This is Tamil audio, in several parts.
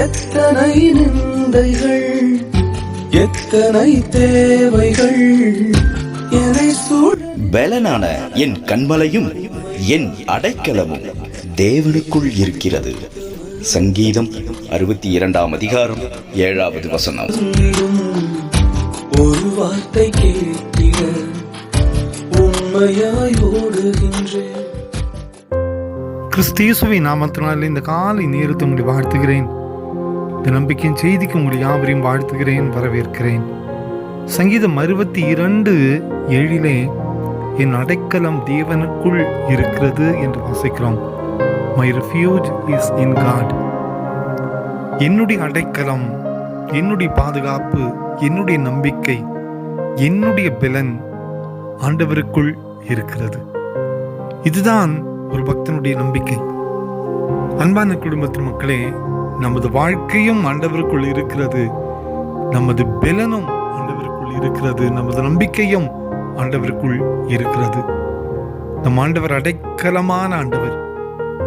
எத்தனை நிந்தைகள் எத்தனை தேவைகள் என்னை பலனான என் கண்மலையும் என் அடைக்கலமும் தேவனுக்குள் இருக்கிறது. சங்கீதம் அறுபத்தி இரண்டாம் அதிகாரம் ஏழாவது வசனம். ஒரு வார்த்தை கேட்கிற உண்மையாய் ஓடுகின்றேன் கிறிஸ்தியேசுவின் நாமத்தினால் இந்த காலை நேரத்தை உங்களை வாழ்த்துகிறேன். இந்த நம்பிக்கையின் செய்திக்கு உங்கள் யாவரையும் வாழ்த்துகிறேன் வரவேற்கிறேன். சங்கீதம் அறுபத்தி இரண்டு ஏழிலே என் அடைக்கலம் தேவனுக்குள் இருக்கிறது என்று வாசிக்கிறோம். My refuge is in God என்னுடைய அடைக்கலம் என்னுடைய பாதுகாப்பு என்னுடைய நம்பிக்கை என்னுடைய பலன் ஆண்டவருக்குள் இருக்கிறது. இதுதான் ஒரு பக்தனுடைய நம்பிக்கை. அன்பான குடும்பத்து மக்களே நமது வாழ்க்கையும் ஆண்டவருக்குள் இருக்கிறது. நமது பலனும் ஆண்டவருக்குள் இருக்கிறது. நமது நம்பிக்கையும் ஆண்டவருக்குள் இருக்கிறது. நம் ஆண்டவர் அடைக்கலமான ஆண்டவர்.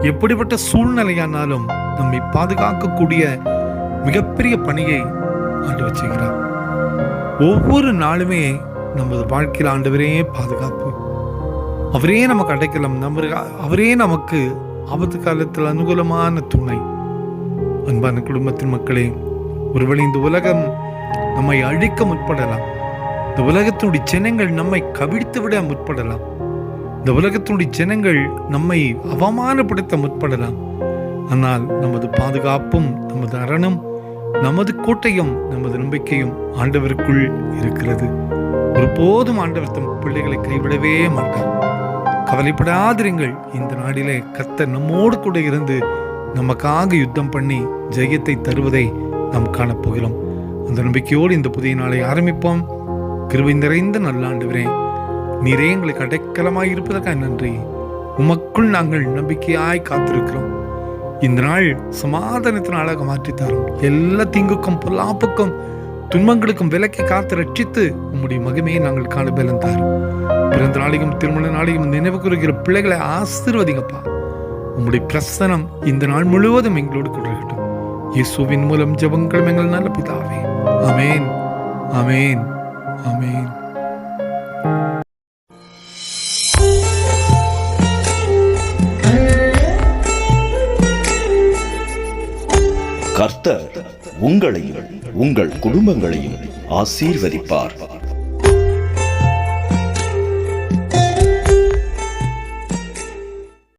எப்படிப்பட்ட சூழ்நிலையானாலும் நம்மை பாதுகாக்கக்கூடிய மிகப்பெரிய பணியை ஆண்டவர் செய்கிறார். ஒவ்வொரு நாளுமே நமது வாழ்க்கையில் ஆண்டவரே பாதுகாப்பு. அவரே நமக்கு அடைக்கலம். நம்ம அவரே நமக்கு ஆபத்து காலத்தில் அனுகூலமான துணை. அன்பான குடும்பத்தின் மக்களே ஒருவேளை இந்த உலகம் நம்மை அழிக்க முற்படலாம். இந்த உலகத்தினுடைய ஜனங்கள் நம்மை கவிழ்த்து விட முற்படலாம். இந்த உலகத்தினுடைய ஜனங்கள் நம்மை அவமானப்படுத்த முற்படலாம். ஆனால் நமது பாதுகாப்பும் நமது அரணும் நமது கோட்டையும் நமது நம்பிக்கையும் ஆண்டவருக்குள் இருக்கிறது. ஒருபோதும் ஆண்டவர் தம் பிள்ளைகளை கைவிடவே மாட்டார். கவலைப்படாதிருங்கள். இந்த நாடிலே கத்த நம்மோடு கூட இருந்து நமக்காக யுத்தம் பண்ணி ஜெயத்தை தருவதை நாம் காணப்போகிறோம் அந்த நம்பிக்கையோடு இந்த புதிய நாளை ஆரம்பிப்போம். கிருவை நிறைந்த நல்லாண்டுகிறேன் நீரே எங்களுக்கு அடைக்கலமாய் இருப்பதற்காக நன்றி. உமக்குள் நாங்கள் நம்பிக்கையாய் காத்திருக்கிறோம். இந்த நாள் சமாதானத்தின் நாளாக மாற்றித் தரும். எல்லா தீங்குக்கும் பொல்லாப்புக்கும் துன்பங்களுக்கும் விலக்கி காத்து ரட்சித்து உம்முடைய மகிமையை நாங்கள் காண பலன் தாரும் பிறந்த நாளையும் திருமண நாளையும் நினைவு கூறுகிற பிள்ளைகளை ஆசிர்வதிங்கப்பா. உம்முடைய பிரசனம் இந்த நாள் முழுவதும் எங்களோடு கூட இருக்கட்டும் இயேசுவின் மூலம் ஜெபங்களும் எங்கள் நல்ல பிதாவே. அமேன் அமேன் அமேன் கர்த்தர் உங்களையும் உங்கள் குடும்பங்களையும் ஆசீர்வதிப்பார்.